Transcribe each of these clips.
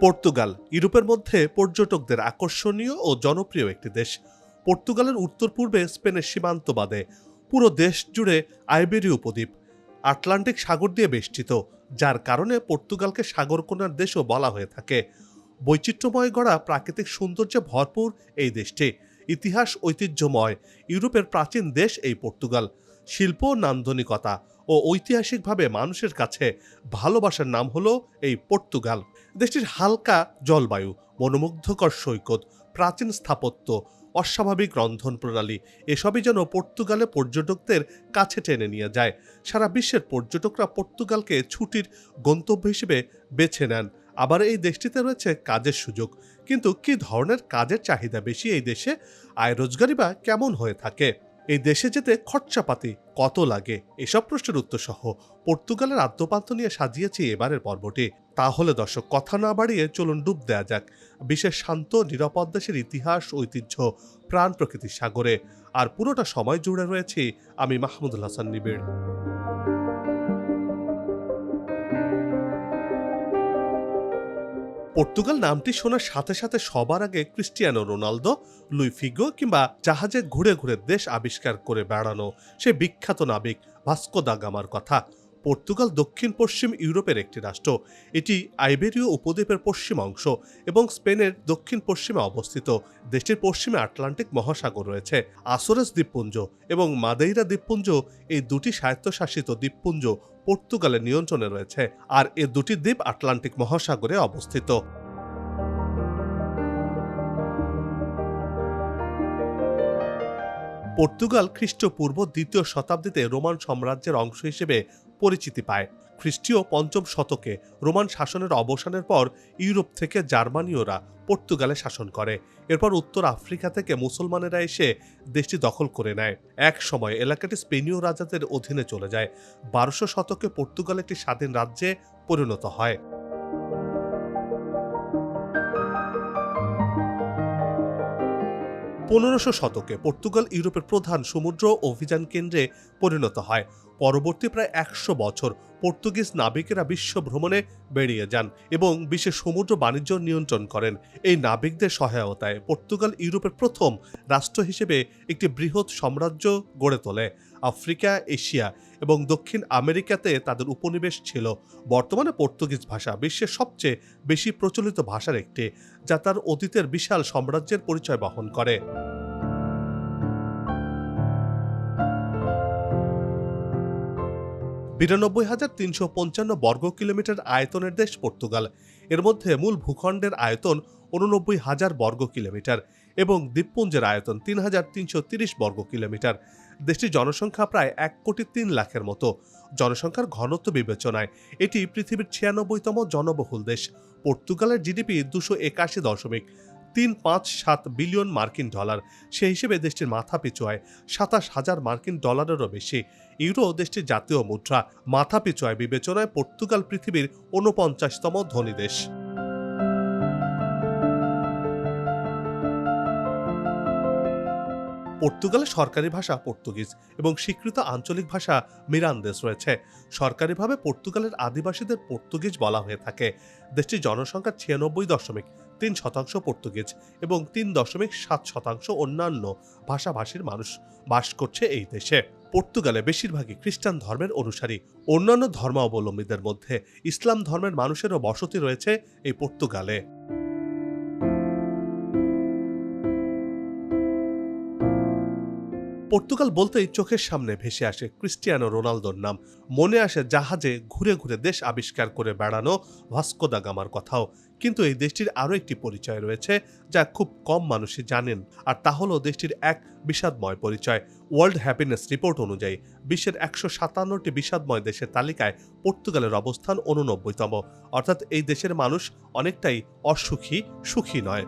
Portugal, ইউরোপের মধ্যে পর্যটকদের আকর্ষণীয় ও জনপ্রিয় একটি দেশ। পর্তুগালের উত্তর পূর্বে স্পেনের সীমান্ত বাদে পুরো দেশ জুড়ে আইবেরীয় উপদ্বীপ, আটলান্টিক সাগর দিয়ে বেষ্টিত, যার কারণে পর্তুগালকে সাগরকোনার দেশও বলা হয়ে থাকে। বৈচিত্র্যময় গড়া প্রাকৃতিক সৌন্দর্যে ভরপুর এই দেশটি। ইতিহাস ঐতিহ্যময়, ইউরোপের প্রাচীন দেশ এই পর্তুগাল। শিল্প নান্দনিকতা ও ঐতিহাসিকভাবে মানুষের কাছে ভালোবাসার নাম হলো এই পর্তুগাল। দেশটির হালকা জলবায়ু, মনোমুগ্ধকর সৈকত, প্রাচীন স্থাপত্য, অস্বাভাবিক রন্ধন প্রণালী, এসবই যেন পর্তুগালে পর্যটকদের কাছে টেনে নিয়ে যায়। সারা বিশ্বের পর্যটকরা পর্তুগালকে ছুটির গন্তব্য হিসেবে বেছে নেন। আবার এই দেশটিতে রয়েছে কাজের সুযোগ। কিন্তু কি ধরনের কাজের চাহিদা বেশি এই দেশে? আয় রোজগারি বা কেমন হয়ে থাকে? এই দেশে যেতে খরচাপাতি কত লাগে? এসব প্রশ্নের উত্তর সহ পর্তুগালের আদ্যপান্ত নিয়ে সাজিয়েছি এবারের পর্বটি। তাহলে দর্শক, কথা না বাড়িয়ে চলুন ডুব দেয়া যাক। বিশেষ শান্ত, নিরাপদ দেশের ইতিহাস, ঐতিহ্য, প্রাণ প্রকৃতির সাগরে। আর পুরোটা সময় জুড়ে রয়েছি আমি মাহমুদুল হাসান নিবিড়। পর্তুগাল নামটি শোনার সাথে সাথে সবার আগে ক্রিস্টিয়ানো রোনালদো, লুই ফিগো কিংবা জাহাজে ঘুরে ঘুরে দেশ আবিষ্কার করে বেড়ানো সে বিখ্যাত নাবিক ভাস্কো দা গামার কথা। পর্তুগাল দক্ষিণ পশ্চিম ইউরোপের একটি রাষ্ট্র। এটি আইবেরীয় উপদ্বীপের পশ্চিম অংশ এবং স্পেনের দক্ষিণ পশ্চিমে অবস্থিত। দেশটির পশ্চিমে আটলান্টিক মহাসাগর রয়েছে আসোরেস দ্বীপপুঞ্জ এবং মাদেইরা দ্বীপপুঞ্জ। এই দুটি স্বায়ত্তশাসিত দ্বীপপুঞ্জ পর্তুগালের নিয়ন্ত্রণে রয়েছে আর এ দুটি দ্বীপ আটলান্টিক মহাসাগরে অবস্থিত। পর্তুগাল খ্রিস্টপূর্ব দ্বিতীয় শতাব্দীতে রোমান সাম্রাজ্যের অংশ হিসেবে পরিচিতি পায়। খ্রিস্টীয় পঞ্চম শতকে রোমান শাসনের অবসানের পর ইউরোপ থেকে জার্মানীয়রা পর্তুগালে শাসন করে। এরপর উত্তর আফ্রিকা থেকে মুসলমানেরা এসে দেশটি দখল করে নেয়। এক সময় এলাকাটি স্পেনীয় রাজাদের অধীনে চলে যায়। বারোশো শতকে পর্তুগাল একটি স্বাধীন রাজ্যে পরিণত হয়। পনেরোশো শতকে পর্তুগাল ইউরোপের প্রধান সমুদ্র অভিযান কেন্দ্রে পরিণত হয়। পরবর্তী প্রায় একশো বছর পর্তুগিজ নাবিকেরা বিশ্ব ভ্রমণে বেরিয়ে যান এবং বিশ্বের সমুদ্র বাণিজ্য নিয়ন্ত্রণ করেন। এই নাবিকদের সহায়তায় পর্তুগাল ইউরোপের প্রথম রাষ্ট্র হিসেবে একটি বৃহৎ সাম্রাজ্য গড়ে তোলে। আফ্রিকা, এশিয়া এবং দক্ষিণ আমেরিকাতে তাদের উপনিবেশ ছিল। বর্তমানে পর্তুগিজ ভাষা বিশ্বের সবচেয়ে বেশি প্রচলিত ভাষার একটি, যা তার অতীতের বিশাল সাম্রাজ্যের পরিচয় বহন করে। বিরানব্বই হাজার তিনশো পঞ্চান্ন বর্গ কিলোমিটার আয়তনের দেশ পর্তুগাল। এর মধ্যে মূল ভূখণ্ডের আয়তন উননব্বই হাজার বর্গ কিলোমিটার এবং দ্বীপপুঞ্জের আয়তন তিন হাজার তিনশো তিরিশ বর্গ কিলোমিটার। দেশটির জনসংখ্যা প্রায় এক কোটি তিন লাখের মতো। জনসংখ্যার ঘনত্ব বিবেচনায় এটি পৃথিবীর ছিয়ানব্বইতম জনবহুল দেশ। পর্তুগালের জিডিপি দুশো একাশি দশমিক তিন পাঁচ সাত বিলিয়ন মার্কিন ডলার। সে হিসেবে দেশটির মাথা পিছু আয় সাতাশ হাজার মার্কিন ডলারেরও বেশি। ইউরো দেশটির জাতীয় মুদ্রা। মাথা পিছু আয় বিবেচনায় পর্তুগাল পৃথিবীর ঊনপঞ্চাশতম ধনী দেশ। পর্তুগালের সরকারি ভাষা পর্তুগিজ এবং স্বীকৃত আঞ্চলিক ভাষা মিরান্দেস রয়েছে। সরকারিভাবে পর্তুগালের আদিবাসীদের পর্তুগিজ বলা হয়ে থাকে। দেশটির জনসংখ্যা ছিয়ানব্বই দশমিক তিন শতাংশ পর্তুগিজ এবং তিন দশমিক সাত শতাংশ অন্যান্য ভাষাভাষীর মানুষ বাস করছে এই দেশে। পর্তুগালে বেশিরভাগই খ্রিস্টান ধর্মের অনুসারী। অন্যান্য ধর্মাবলম্বীদের মধ্যে ইসলাম ধর্মের মানুষেরও বসতি রয়েছে এই পর্তুগালে। পর্তুগাল বলতেই চোখের সামনে ভেসে আসে ক্রিস্টিয়ানো রোনালদোর নাম। মনে আসে জাহাজে ঘুরে ঘুরে দেশ আবিষ্কার করে বেড়ানো ভাস্কো দা গামার কথাও। কিন্তু এই দেশটির আরও একটি পরিচয় রয়েছে যা খুব কম মানুষই জানেন, আর তা হলো দেশটির এক বিষাদময় পরিচয়। ওয়ার্ল্ড হ্যাপিনেস রিপোর্ট অনুযায়ী, বিশ্বের একশো সাতান্নটি বিষাদময় দেশের তালিকায় পর্তুগালের অবস্থান উননব্বইতম অর্থাৎ এই দেশের মানুষ অনেকটাই অসুখী, সুখী নয়।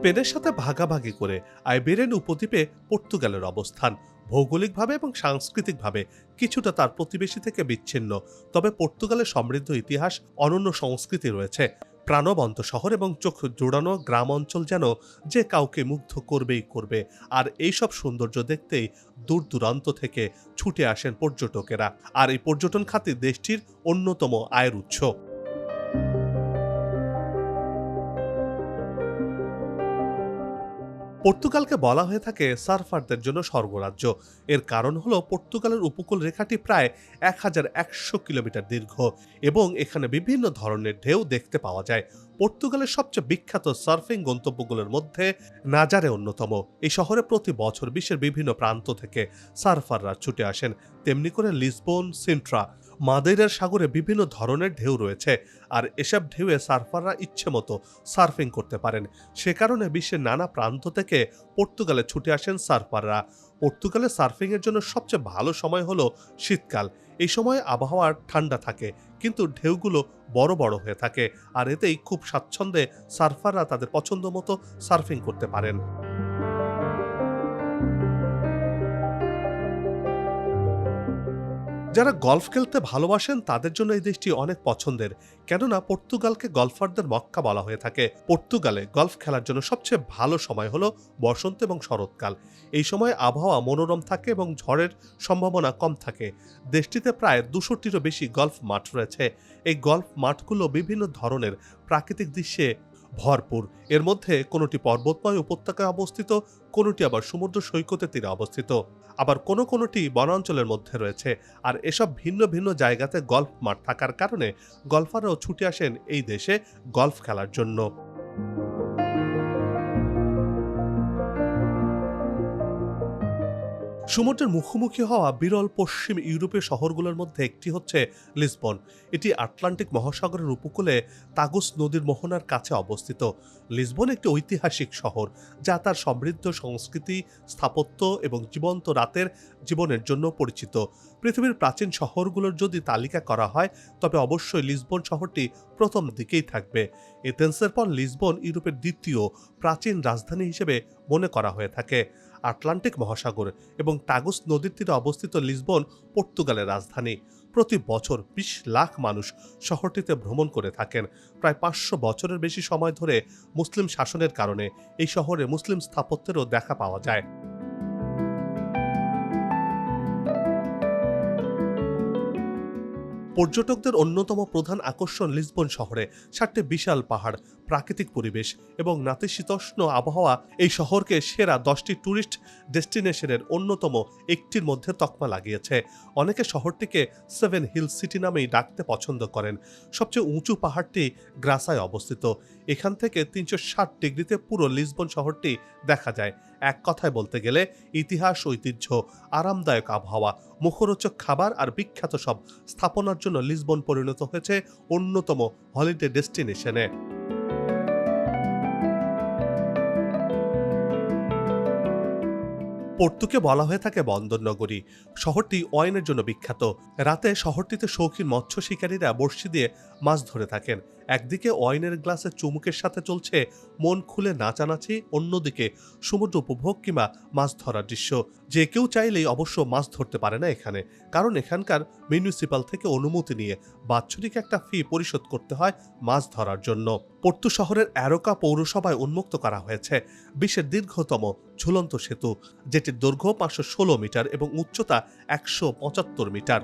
স্পেনের সাথে ভাগাভাগি করে আইবেরিয়ান উপদ্বীপে পর্তুগালের অবস্থান। ভৌগোলিকভাবে এবং সাংস্কৃতিকভাবে কিছুটা তার প্রতিবেশী থেকে বিচ্ছিন্ন, তবে পর্তুগালের সমৃদ্ধ ইতিহাস অনন্য সংস্কৃতি রয়েছে। প্রাণবন্ত শহর এবং চোখ জোড়ানো গ্রাম অঞ্চল যেন যে কাউকে মুগ্ধ করবেই করবে, আর এইসব সৌন্দর্য দেখতেই দূর দূরান্ত থেকে ছুটে আসেন পর্যটকেরা। আর এই পর্যটন খাতে দেশটির অন্যতম আয়ের উৎস। পর্তুগালকে বলা হয়ে থাকে সার্ফারদের জন্য স্বর্গরাজ্য। এর কারণ হলো পর্তুগালের উপকূল রেখাটি প্রায় এক হাজার একশো কিলোমিটার দীর্ঘ এবং এখানে বিভিন্ন ধরনের ঢেউ দেখতে পাওয়া যায়। পর্তুগালের সবচেয়ে বিখ্যাত সার্ফিং গন্তব্যগুলোর মধ্যে নাজারে অন্যতম। এই শহরে প্রতি বছর বিশ্বের বিভিন্ন প্রান্ত থেকে সার্ফাররা ছুটে আসেন। তেমনি করে লিসবন, সিন্ট্রা মাদেইরার সাগরে বিভিন্ন ধরনের ঢেউ রয়েছে, আর এসব ঢেউয়ে সার্ফাররা ইচ্ছে মতো সার্ফিং করতে পারেন। সে কারণে বিশ্বের নানা প্রান্ত থেকে পর্তুগালে ছুটে আসেন সার্ফাররা। পর্তুগালে সার্ফিংয়ের জন্য সবচেয়ে ভালো সময় হলো শীতকাল। এই সময় আবহাওয়া ঠান্ডা থাকে, কিন্তু ঢেউগুলো বড় বড় হয়ে থাকে, আর এতেই খুব স্বাচ্ছন্দ্যে সার্ফাররা তাদের পছন্দ মতো সার্ফিং করতে পারেন। যারা গলফ খেলতে ভালোবাসেন, তাদের জন্য এই দেশটি অনেক পছন্দের। কেননা পর্তুগালকে গলফারদের মক্কা বলা হয়ে থাকে। পর্তুগালে গলফ খেলার জন্য সবচেয়ে ভালো সময় হলো বসন্ত এবং শরৎকাল। এই সময় আবহাওয়া মনোরম থাকে এবং ঝড়ের সম্ভাবনা কম থাকে। দেশটিতে প্রায় দুশোটিরও বেশি গলফ মাঠ রয়েছে। এই গলফ মাঠগুলো বিভিন্ন ধরনের প্রাকৃতিক দৃশ্যে ভরপুর। এর মধ্যে কোনোটি পর্বতময় উপত্যকায় অবস্থিত, কোনোটি আবার সমুদ্র সৈকতের তীরে অবস্থিত। আবার কোনো কোনোটি বনাঞ্চলের মধ্যে রয়েছে। আর এসব ভিন্ন ভিন্ন জায়গাতে গল্ফ মাঠ থাকার কারণে গল্ফাররাও ছুটে আসেন এই দেশে গল্ফ খেলার জন্য। সমুদ্রের মুখোমুখি হওয়া বিরল পশ্চিম ইউরোপীয় শহরগুলোর মধ্যে একটি হচ্ছে লিসবন। এটি আটলান্টিক মহাসাগরের উপকূলে তাগুস নদীর মোহনার কাছে অবস্থিত। লিসবন একটি ঐতিহাসিক শহর, যা তার সমৃদ্ধ সংস্কৃতি, স্থাপত্য এবং জীবন্ত রাতের জীবনের জন্য পরিচিত। পৃথিবীর প্রাচীন শহরগুলোর যদি তালিকা করা হয়, তবে অবশ্যই লিসবন শহরটি প্রথম দিকেই থাকবে। এথেন্সের পর লিসবন ইউরোপের দ্বিতীয় প্রাচীন রাজধানী হিসেবে মনে করা হয়ে থাকে। আটলান্টিক মহাসাগর এবং টাগুস নদীর তীরে অবস্থিত লিসবন, পর্তুগালের রাজধানী। প্রতি বছর বিশ লাখ মানুষ শহরটিতে ভ্রমণ করে থাকেন। প্রায় পাঁচশো বছরের বেশি সময় ধরে মুসলিম শাসনের কারণে এই শহরে মুসলিম স্থাপত্যেরও দেখা পাওয়া যায়। পর্যটকদের অন্যতম প্রধান আকর্ষণ লিসবন শহরে। সাতটি বিশাল পাহাড়, প্রাকৃতিক পরিবেশ এবং নাতিশীতোষ্ণ আবহাওয়া এই শহরকে সেরা দশটি ট্যুরিস্ট ডেস্টিনেশনের অন্যতম একটির মধ্যে তকমা লাগিয়েছে। অনেকে শহরটিকে সেভেন হিল সিটি নামেই ডাকতে পছন্দ করেন। সবচেয়ে উঁচু পাহাড়টি গ্রাসায় অবস্থিত। এখান থেকে তিনশো ষাট ডিগ্রিতে পুরো লিসবন শহরটি দেখা যায়। এক কথায় বলতে গেলে ইতিহাস, ঐতিহ্য, আরামদায়ক আবহাওয়া, মুখরোচক খাবার আর বিখ্যাত সব স্থাপনার জন্য লিসবন পরিণত হয়েছে অন্যতম হলিডে ডেস্টিনেশনে। পর্তুকে বলা হয়ে থাকে বন্দর নগরী। শহরটি ওয়াইনের জন্য বিখ্যাত। রাতে শহরটিতে শৌখিন মৎস্য শিকারীরা বর্ষি দিয়ে মাছ ধরে থাকেন। একদিকে ওয়াইনের গ্লাসে চুমুকের সাথে চলছে মন খুলে নাচানাচি, অন্যদিকে সমুদ্র উপভোগ কিংবা মাছ ধরার দৃশ্য। যে কেউ চাইলেই অবশ্য মাছ ধরতে পারে না এখানে, কারণ এখানকার মিউনিসিপাল থেকে অনুমতি নিয়ে বাৎসরিক একটা ফি পরিশোধ করতে হয় মাছ ধরার জন্য। পর্তু শহরের অ্যারোকা পৌরসভায় উন্মুক্ত করা হয়েছে বিশ্বের দীর্ঘতম ঝুলন্ত সেতু, যেটির দৈর্ঘ্য পাঁচশো ষোলো মিটার এবং উচ্চতা একশো পঁচাত্তর মিটার।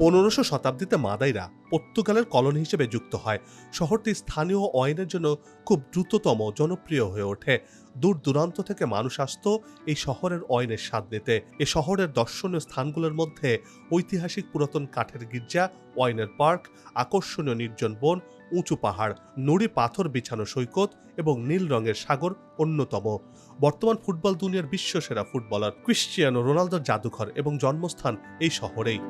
পনেরোশো শতাব্দীতে মাদাইরা পর্তুগালের কলোনি হিসেবে যুক্ত হয়। শহরটি স্থানীয় ওয়াইনের জন্য খুব দ্রুততম, জনপ্রিয় হয়ে ওঠে। দূর দূরান্ত থেকে মানুষ আসত এই শহরের ওয়াইনের স্বাদ নিতে। এ শহরের দর্শনীয় স্থানগুলোর মধ্যে ঐতিহাসিক পুরাতন কাঠের গির্জা ওয়াইনের পার্ক, আকর্ষণীয় নির্জন বন, উঁচু পাহাড়, নুড়ি পাথর বিছানো সৈকত এবং নীল রঙের সাগর অন্যতম। বর্তমান ফুটবল দুনিয়ার বিশ্বসেরা ফুটবলার ক্রিশ্চিয়ানো রোনালদোর জাদুঘর এবং জন্মস্থান এই শহরেই।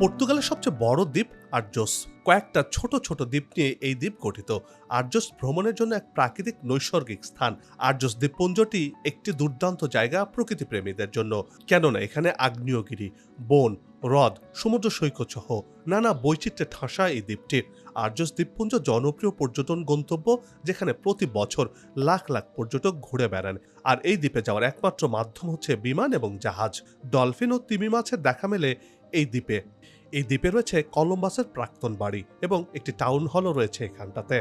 পর্তুগালের সবচেয়ে বড় দ্বীপ আর্জোস কয়েকটা ছোট ছোট দ্বীপ নিয়ে এই দ্বীপ গঠিত। আর্যস ভ্রমণের জন্য এক প্রাকৃতিক নৈসর্গিক স্থান। আর্যস দ্বীপপুঞ্জটি একটি দুর্দান্ত জায়গা প্রকৃতিপ্রেমীদের জন্য। কেননা এখানে আগ্নেয়গিরি, বন হ্রদ, সমুদ্র সৈকত সহ নানা বৈচিত্র্যে ঠাসা এই দ্বীপটি। আর্যস দ্বীপপুঞ্জ জনপ্রিয় পর্যটন গন্তব্য, যেখানে প্রতি বছর লাখ লাখ পর্যটক ঘুরে বেড়ান। আর এই দ্বীপে যাওয়ার একমাত্র মাধ্যম হচ্ছে বিমান এবং জাহাজ। ডলফিন ও তিমি মাছের দেখা মেলে এই দ্বীপে। এই দ্বীপে রয়েছে কলম্বাসের প্রাক্তন বাড়ি এবং একটি টাউন হলও রয়েছে এখানটাতে।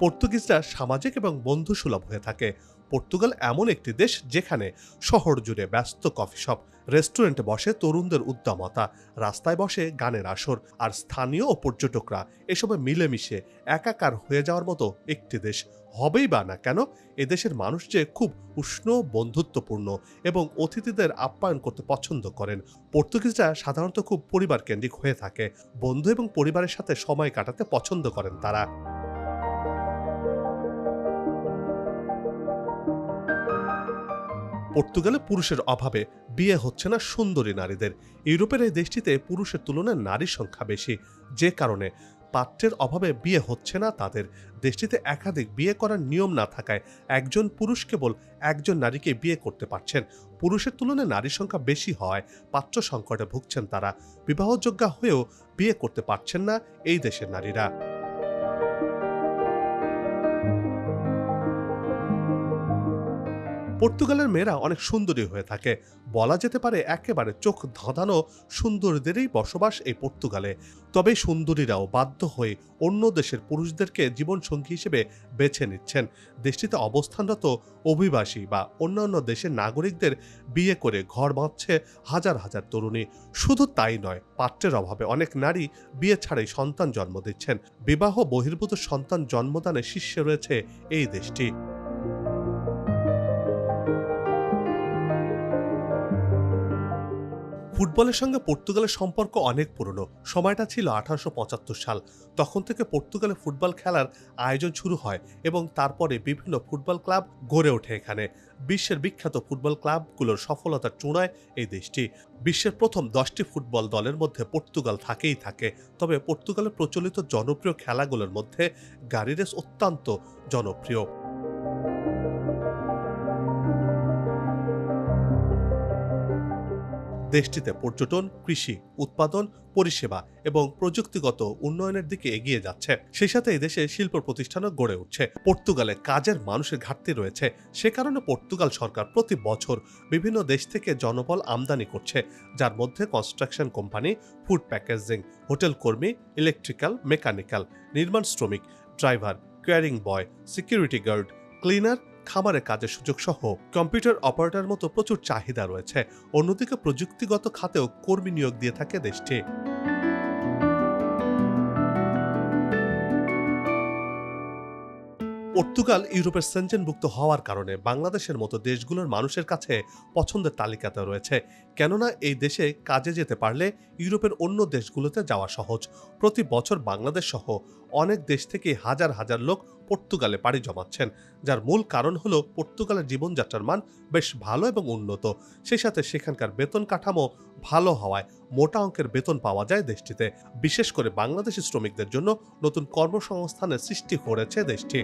পর্তুগিজরা সামাজিক এবং বন্ধুসুলভ হয়ে থাকে। পর্তুগাল এমন একটি দেশ যেখানে শহর জুড়ে ব্যস্ত কফি শপ, রেস্টুরেন্টে বসে তরুণদের উদ্দামতা রাস্তায় বসে গানের আসর আর স্থানীয় ও পর্যটকরা এসবে মিলেমিশে একাকার হয়ে যাওয়ার মতো একটি দেশ। হবেই বা না কেন এদেশের মানুষ যে খুব উষ্ণ, বন্ধুত্বপূর্ণ এবং অতিথিদের আপ্যায়ন করতে পছন্দ করেন, পর্তুগিজরা সাধারণত খুব পরিবার কেন্দ্রিক হয়ে থাকে। বন্ধু এবং পরিবারের সাথে সময় কাটাতে পছন্দ করেন তারা। পর্তুগালে পুরুষের অভাবে বিয়ে হচ্ছে না সুন্দরী নারীদের। ইউরোপের এই দেশটিতে পুরুষের তুলনায় নারীর সংখ্যা বেশি। যে কারণে পাত্রের অভাবে বিয়ে হচ্ছে না তাদের। দেশটিতে একাধিক বিয়ে করার নিয়ম না থাকায় একজন পুরুষ কেবল একজন নারীকে বিয়ে করতে পারছেন। পুরুষের তুলনায় নারীর সংখ্যা বেশি হওয়ায় পাত্র সংকটে ভুগছেন তারা। বিবাহযোগ্যা হয়েও বিয়ে করতে পারছেন না এই দেশের নারীরা। পর্তুগালের মেয়েরা অনেক সুন্দরী হয়ে থাকে। বলা যেতে পারে একেবারে চোখ ধাঁধানো সুন্দরীদেরই বসবাস এই পর্তুগালে। তবে সুন্দরীরাও বাধ্য হয়ে অন্য দেশের পুরুষদেরকে জীবনসঙ্গী হিসেবে বেছে নিচ্ছেন। দেশটিতে অবস্থানরত অভিবাসী বা অন্যান্য দেশের নাগরিকদের বিয়ে করে ঘর বাঁধছে হাজার হাজার তরুণী। শুধু তাই নয়, পাত্রের অভাবে অনেক নারী বিয়ে ছাড়াই সন্তান জন্ম দিচ্ছেন। বিবাহ বহির্ভূত সন্তান জন্মদানে শীর্ষে রয়েছে এই দেশটি। ফুটবলের সঙ্গে পর্তুগালের সম্পর্ক অনেক পুরনো। সময়টা ছিল আঠারোশো পঁচাত্তর সাল। তখন থেকে পর্তুগালে ফুটবল খেলার আয়োজন শুরু হয় এবং তারপরে বিভিন্ন ফুটবল ক্লাব গড়ে ওঠে এখানে। বিশ্বের বিখ্যাত ফুটবল ক্লাবগুলোর সফলতার চূড়ায় এই দেশটি। বিশ্বের প্রথম দশটি ফুটবল দলের মধ্যে পর্তুগাল থাকেই থাকে। তবে পর্তুগালের প্রচলিত জনপ্রিয় খেলাগুলোর মধ্যে গাড়ি রেস অত্যন্ত জনপ্রিয়। দেশটিতে পর্যটন, কৃষি, উৎপাদন, পরিষেবা এবং প্রযুক্তিগত উন্নয়নের দিকে এগিয়ে যাচ্ছে। সেই সাথে দেশে শিল্প প্রতিষ্ঠানও গড়ে উঠছে। পর্তুগালে কাজের মানুষের ঘাটতি রয়েছে। সে কারণে পর্তুগাল সরকার প্রতি বছর বিভিন্ন দেশ থেকে জনবল আমদানি করছে, যার মধ্যে construction company, food packaging, hotel কর্মী, ইলেকট্রিক্যাল, মেকানিক্যাল, নির্মাণ শ্রমিক, driver, quarrying boy, security guard, cleaner খামারের কাজের সুযোগ সহ কম্পিউটার অপারেটর মতো প্রচুর চাহিদা রয়েছে। অন্যদিকে প্রযুক্তিগত খাতেও কর্মী নিয়োগ দিয়ে থাকে দেশটি। পর্তুগাল ইউরোপের সেঞ্জেনভুক্ত হওয়ার কারণে বাংলাদেশের মতো দেশগুলোর মানুষের কাছে পছন্দের তালিকাতে রয়েছে। কেননা এই দেশে কাজে যেতে পারলে ইউরোপের অন্য দেশগুলোতে যাওয়া সহজ। প্রতি বছর বাংলাদেশ সহ অনেক দেশ থেকে হাজার হাজার লোক পর্তুগালে পাড়ি জমাচ্ছেন, যার মূল কারণ হলো পর্তুগালের জীবনযাত্রার মান বেশ ভালো এবং উন্নত। সেই সাথে সেখানকার বেতন কাঠামো ভালো হওয়ায় মোটা অঙ্কের বেতন পাওয়া যায় দেশটিতে। বিশেষ করে বাংলাদেশি শ্রমিকদের জন্য নতুন কর্মসংস্থানের সৃষ্টি করেছে দেশটি।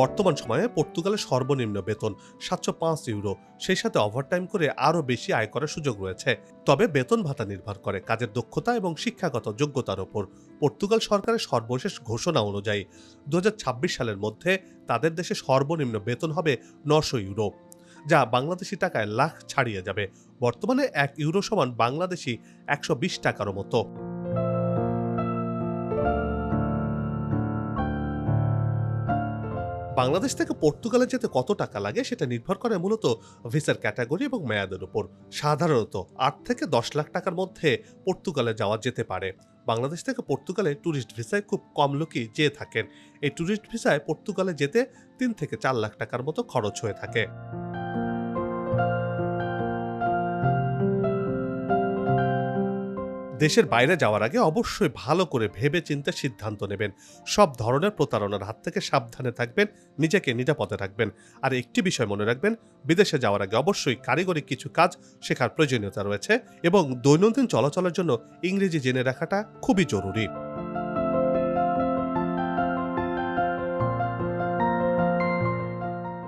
বর্তমান সময়ে পর্তুগালের সর্বনিম্ন বেতন সাতশো পাঁচ ইউরো। সেই সাথে ওভারটাইম করে আরও বেশি আয় করার সুযোগ রয়েছে। তবে বেতন ভাতা নির্ভর করে কাজের দক্ষতা এবং শিক্ষাগত যোগ্যতার ওপর। পর্তুগাল সরকারের সর্বশেষ ঘোষণা অনুযায়ী দু হাজার ছাব্বিশ সালের মধ্যে তাদের দেশে সর্বনিম্ন বেতন হবে নশো ইউরো, যা বাংলাদেশি টাকায় লাখ ছাড়িয়ে যাবে। বর্তমানে এক ইউরো সমান বাংলাদেশি একশো বিশ টাকারও মতো। বাংলাদেশ থেকে পর্তুগালে যেতে কত টাকা লাগে সেটা নির্ভর করে মূলত ভিসার ক্যাটাগরি এবং মেয়াদের উপর। সাধারণত আট থেকে দশ লাখ টাকার মধ্যে পর্তুগালে যাওয়া যেতে পারে। বাংলাদেশ থেকে পর্তুগালে ট্যুরিস্ট ভিসায় খুব কম লোকই যেয়ে থাকেন। এই ট্যুরিস্ট ভিসায় পর্তুগালে যেতে তিন থেকে চার লাখ টাকার মতো খরচ হয়ে থাকে। দেশের বাইরে যাওয়ার আগে অবশ্যই ভালো করে ভেবে চিন্তে সিদ্ধান্ত নেবেন। সব ধরনের প্রতারণার হাত থেকে সাবধানে থাকবেন, নিজেকে নিরাপদে রাখবেন। আর একটি বিষয় মনে রাখবেন, বিদেশে যাওয়ার আগে অবশ্যই কারিগরি কিছু কাজ শেখার প্রয়োজনীয়তা রয়েছে এবং দৈনন্দিন চলাচলের জন্য ইংরেজি জেনে রাখাটা খুবই জরুরি।